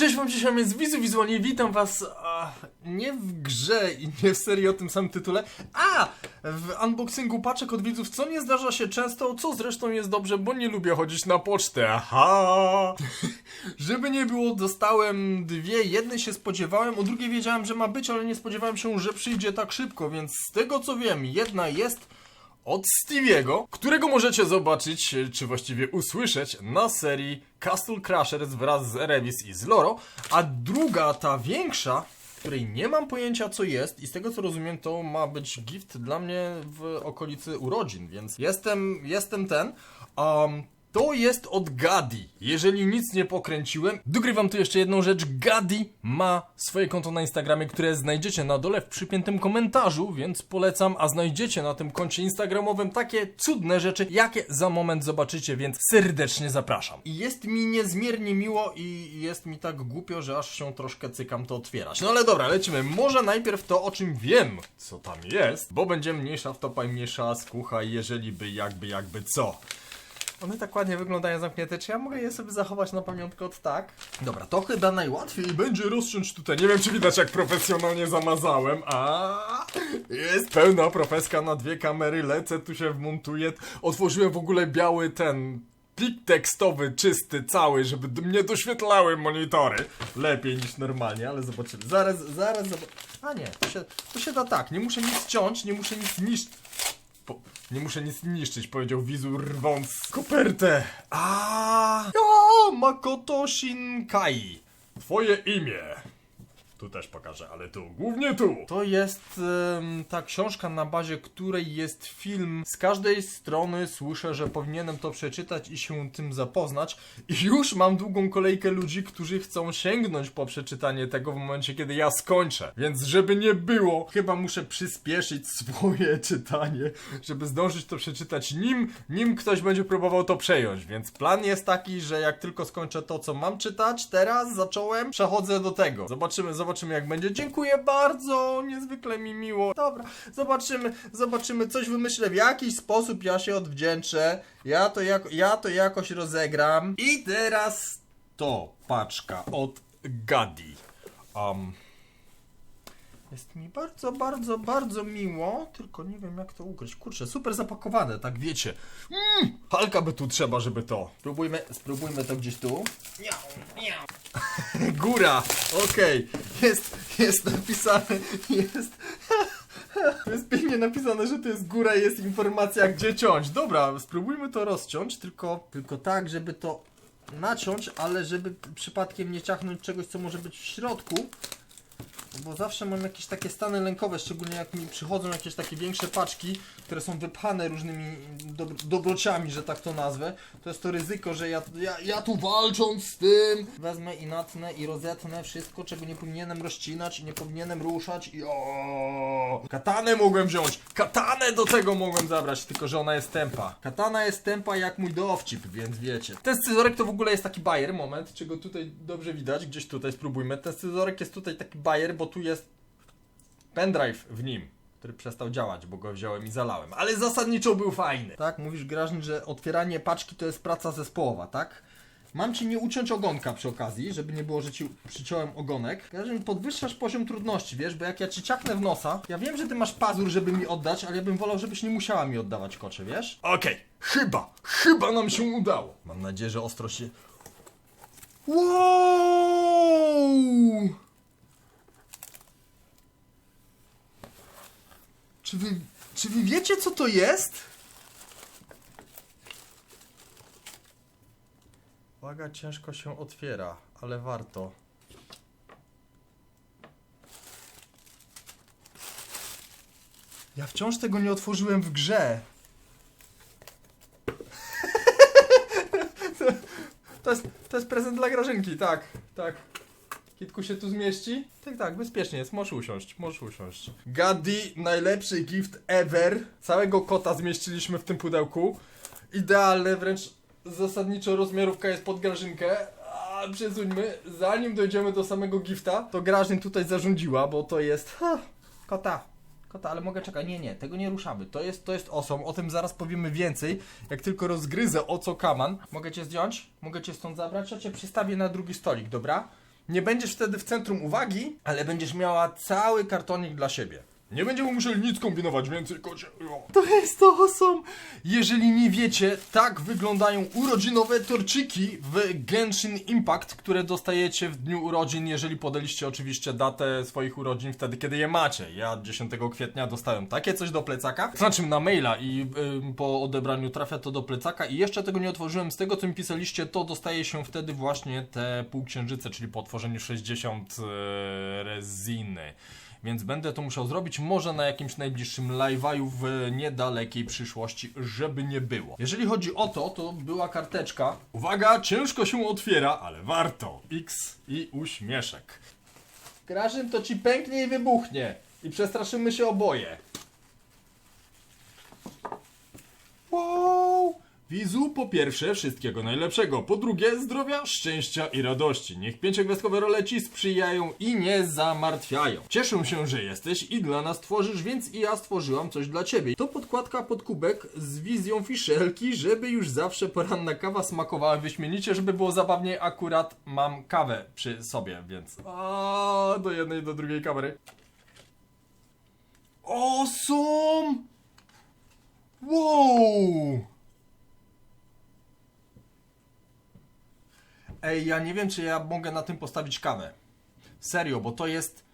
Cześć wam dzisiaj jest Wizu Wizualnie, witam was a, nie w grze i nie w serii o tym samym tytule, a w unboxingu paczek od widzów, co nie zdarza się często, co zresztą jest dobrze, bo nie lubię chodzić na pocztę, aha! Żeby nie było, dostałem dwie, jednej się spodziewałem, o drugiej wiedziałem, że ma być, ale nie spodziewałem się, że przyjdzie tak szybko, więc z tego co wiem, jedna jest od Stevie'ego, którego możecie zobaczyć, e, czy właściwie usłyszeć na serii Castle Crashers wraz z Revis i z Loro, a druga, ta większa, której nie mam pojęcia co jest i z tego co rozumiem to ma być gift dla mnie w okolicy urodzin, więc jestem, jestem ten. Um, to jest od Gadi. Jeżeli nic nie pokręciłem, dogrywam tu jeszcze jedną rzecz. Gadi ma swoje konto na Instagramie, które znajdziecie na dole w przypiętym komentarzu, więc polecam, a znajdziecie na tym koncie Instagramowym takie cudne rzeczy, jakie za moment zobaczycie, więc serdecznie zapraszam. I jest mi niezmiernie miło i jest mi tak głupio, że aż się troszkę cykam to otwierać. No ale dobra, lecimy. Może najpierw to, o czym wiem, co tam jest, bo będzie mniejsza wtopa i mniejsza skucha, jeżeli by jakby jakby co. One tak ładnie wyglądają zamknięte. Czy ja mogę je sobie zachować na pamiątkę od tak? Dobra, to chyba najłatwiej będzie rozciąć tutaj. Nie wiem, czy widać, jak profesjonalnie zamazałem. A jest pełna profeska na dwie kamery. Lecę, tu się wmontuję. Otworzyłem w ogóle biały ten plik tekstowy, czysty, cały, żeby mnie doświetlały monitory. Lepiej niż normalnie, ale zobaczymy. Zaraz, zaraz, zob- A nie, to się, to się da tak. Nie muszę nic ciąć, nie muszę nic niszczyć. Po, nie muszę nic niszczyć, powiedział Wizu rwąc kopertę. A, ja, Makoto Shinkai. Twoje imię. Tu też pokażę, ale tu, głównie tu. To jest ta książka, na bazie której jest film. Z każdej strony słyszę, że powinienem to przeczytać i się tym zapoznać. I już mam długą kolejkę ludzi, którzy chcą sięgnąć po przeczytanie tego w momencie, kiedy ja skończę. Więc żeby nie było, chyba muszę przyspieszyć swoje czytanie, żeby zdążyć to przeczytać nim, nim ktoś będzie próbował to przejąć. Więc plan jest taki, że jak tylko skończę to, co mam czytać, teraz zacząłem, przechodzę do tego. Zobaczymy, zobaczymy jak będzie. Dziękuję bardzo, niezwykle mi miło. Dobra, zobaczymy, zobaczymy, coś wymyślę, w jakiś sposób ja się odwdzięczę. Ja to, jak, ja to jakoś rozegram. I teraz to paczka od Gadi. Um, jest mi bardzo, bardzo, bardzo miło, tylko nie wiem jak to ukryć. Kurczę, super zapakowane, tak wiecie. Mm, halka by tu trzeba, żeby to. Spróbujmy, spróbujmy to gdzieś tu. Miau, miau. Góra, okej. Jest, jest napisane, jest... Jest pięknie napisane, że to jest góra i jest informacja gdzie ciąć. Dobra, spróbujmy to rozciąć, tylko, tylko tak, żeby to naciąć, ale żeby przypadkiem nie ciachnąć czegoś, co może być w środku. Bo zawsze mam jakieś takie stany lękowe, szczególnie jak mi przychodzą jakieś takie większe paczki, które są wypchane różnymi dob dobrociami, że tak to nazwę. To jest to ryzyko, że ja, ja, ja tu walcząc z tym wezmę i natnę i rozetnę wszystko, czego nie powinienem rozcinać i nie powinienem ruszać i o Katanę mogłem wziąć! Katanę do tego mogłem zabrać, tylko że ona jest tempa. Katana jest tempa jak mój dowcip, więc wiecie. Ten scyzorek to w ogóle jest taki bajer, moment, czego tutaj dobrze widać, gdzieś tutaj spróbujmy. Ten scyzorek jest tutaj taki bajer, bo tu jest pendrive w nim, który przestał działać, bo go wziąłem i zalałem. Ale zasadniczo był fajny. Tak, mówisz Grażny, że otwieranie paczki to jest praca zespołowa, tak? Mam ci nie uciąć ogonka przy okazji, żeby nie było, że ci przyciąłem ogonek. Grażny, podwyższasz poziom trudności, wiesz, bo jak ja ci ciaknę w nosa, ja wiem, że ty masz pazur, żeby mi oddać, ale ja bym wolał, żebyś nie musiała mi oddawać kocze, wiesz? Okej, chyba, chyba nam się udało. Mam nadzieję, że ostro się... Wow! Czy wy, czy wy wiecie, co to jest? Uwaga, ciężko się otwiera, ale warto. Ja wciąż tego nie otworzyłem w grze. To jest, to jest prezent dla Grażynki, tak, tak. Kitku się tu zmieści? Tak, tak, bezpiecznie jest, możesz usiąść, możesz usiąść. Gadi, najlepszy gift ever. Całego kota zmieściliśmy w tym pudełku. Idealne, wręcz zasadniczo rozmiarówka jest pod Grażynkę. A przesuńmy, zanim dojdziemy do samego gifta, to Grażyn tutaj zarządziła, bo to jest... Ha, kota. Kota, ale mogę czekać. Nie, nie, tego nie ruszamy. To jest, to jest osom. O tym zaraz powiemy więcej. Jak tylko rozgryzę o co kaman. Mogę cię zdjąć? Mogę cię stąd zabrać? Ja cię na drugi stolik, dobra? Nie będziesz wtedy w centrum uwagi, ale będziesz miała cały kartonik dla siebie. Nie będziemy musieli nic kombinować więcej, kocie. To jest to awesome! Jeżeli nie wiecie, tak wyglądają urodzinowe torczyki w Genshin Impact, które dostajecie w dniu urodzin, jeżeli podaliście oczywiście datę swoich urodzin wtedy, kiedy je macie. Ja 10 kwietnia dostałem takie coś do plecaka, znaczy na maila i po odebraniu trafia to do plecaka i jeszcze tego nie otworzyłem. Z tego, co mi pisaliście, to dostaje się wtedy właśnie te półksiężyce, czyli po otworzeniu 60 y, reziny. Więc będę to musiał zrobić może na jakimś najbliższym live'aju w niedalekiej przyszłości, żeby nie było. Jeżeli chodzi o to, to była karteczka. Uwaga, ciężko się otwiera, ale warto. X i uśmieszek. Grażyn to ci pęknie i wybuchnie. I przestraszymy się oboje. Wow! Wizu, po pierwsze, wszystkiego najlepszego. Po drugie, zdrowia, szczęścia i radości. Niech pięciogwiazdkowe role ci sprzyjają i nie zamartwiają. Cieszę się, że jesteś i dla nas tworzysz, więc i ja stworzyłam coś dla ciebie. To podkładka pod kubek z wizją fiszelki, żeby już zawsze poranna kawa smakowała wyśmienicie, żeby było zabawniej. Akurat mam kawę przy sobie, więc... A do jednej, do drugiej kamery. Awesome! Wow! Ej, ja nie wiem, czy ja mogę na tym postawić kawę. Serio, bo to jest.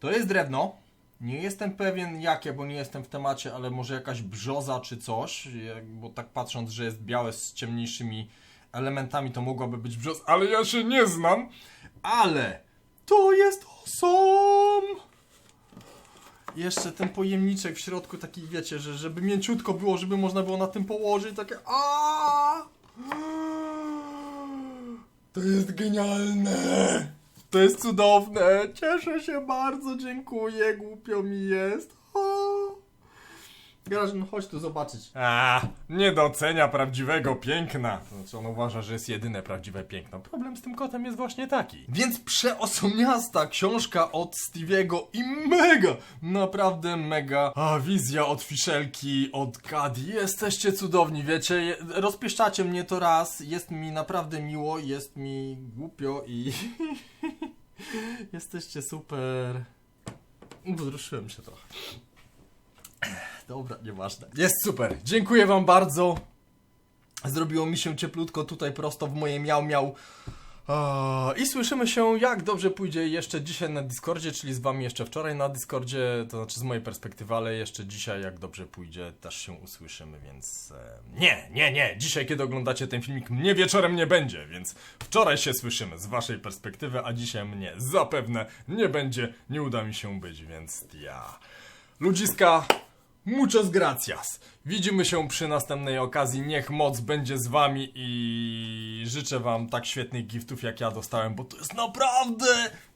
To jest drewno. Nie jestem pewien jakie, bo nie jestem w temacie, ale może jakaś brzoza czy coś. Bo tak patrząc, że jest białe z ciemniejszymi elementami, to mogłaby być brzoza, ale ja się nie znam. Ale to jest awesome! Jeszcze ten pojemniczek w środku taki, wiecie, że żeby mięciutko było, żeby można było na tym położyć, takie a. To jest genialne! To jest cudowne! Cieszę się bardzo, dziękuję, głupio mi jest. Grażyn, chodź tu zobaczyć. A, nie docenia prawdziwego piękna. Znaczy on uważa, że jest jedyne prawdziwe piękno. Problem z tym kotem jest właśnie taki. Więc przeosomiasta książka od Stevie'ego i mega, naprawdę mega a, wizja od Fiszelki, od Kadi. Jesteście cudowni, wiecie, je- rozpieszczacie mnie to raz, jest mi naprawdę miło, jest mi głupio i jesteście super. Wzruszyłem się trochę. Dobra, nieważne. Jest super. Dziękuję wam bardzo. Zrobiło mi się cieplutko tutaj prosto w moje miał miał. A, I słyszymy się jak dobrze pójdzie jeszcze dzisiaj na Discordzie, czyli z wami jeszcze wczoraj na Discordzie, to znaczy z mojej perspektywy, ale jeszcze dzisiaj jak dobrze pójdzie też się usłyszymy, więc e, nie, nie, nie, dzisiaj kiedy oglądacie ten filmik mnie wieczorem nie będzie, więc wczoraj się słyszymy z waszej perspektywy, a dzisiaj mnie zapewne nie będzie, nie uda mi się być, więc ja... Ludziska, Muchas gracias. Widzimy się przy następnej okazji. Niech moc będzie z wami i życzę wam tak świetnych giftów jak ja dostałem, bo to jest naprawdę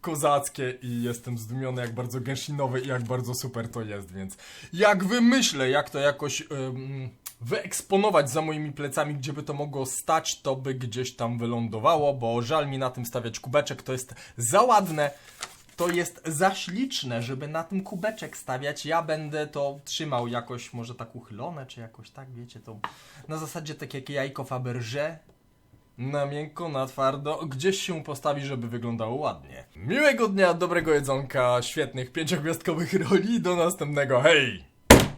kozackie i jestem zdumiony jak bardzo genshinowe i jak bardzo super to jest, więc jak wymyślę, jak to jakoś ym, wyeksponować za moimi plecami, gdzie by to mogło stać, to by gdzieś tam wylądowało, bo żal mi na tym stawiać kubeczek, to jest za ładne to jest za śliczne, żeby na tym kubeczek stawiać. Ja będę to trzymał jakoś, może tak uchylone, czy jakoś tak, wiecie, to na zasadzie tak jak jajko Faberże. Na miękko, na twardo, gdzieś się postawi, żeby wyglądało ładnie. Miłego dnia, dobrego jedzonka, świetnych pięciogwiazdkowych roli, do następnego, hej!